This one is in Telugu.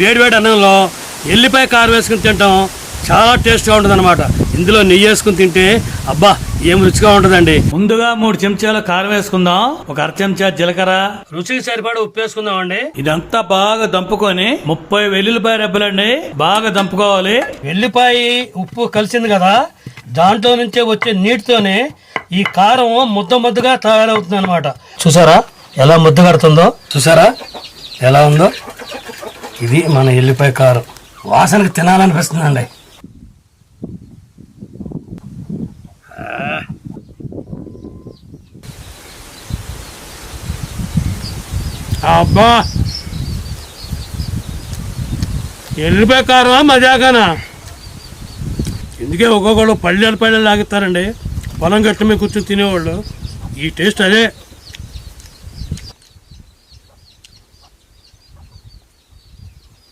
వేడివేడి అన్నంలో ఎల్లిపాయ కారం వేసుకుని తింటాం. చాలా టేస్ట్గా ఉంటుంది అనమాట ఇందులో నెయ్యి వేసుకుని తింటే అబ్బా ఏం రుచిగా ఉంటుందండి. ముందుగా మూడు చెంచాల కారం వేసుకుందాం. ఒక అర చెంచా జీలకర్ర. రుచికి సరిపడా ఉప్పు వేసుకుందాం అండి ఇదంతా బాగా దంపుకొని ముప్పై వెల్లుల్లిపాయ రెబ్బలండి. బాగా దంపుకోవాలి. ఎల్లిపాయ ఉప్పు కలిసింది కదా దాంట్లో నుంచే వచ్చే నీటితోనే ఈ కారం ముద్ద ముద్దగా తయారవుతుంది అనమాట చూసారా? ఎలా ముద్ద కడుతుందో? చూసారా? ఎలా ఉందో? ఇది మన ఎల్లిపాయ కారం. వాసనకు తినాలనిపిస్తుందండి. అబ్బా! ఎల్లిపాయ కారమా మజాగానా ఎందుకే ఒక్కొక్కళ్ళు పల్లెలు పల్లెలు లాగుతారండి పొలం గట్టు మీద కూర్చొని తినేవాళ్ళు. ఈ టేస్ట్ అదే.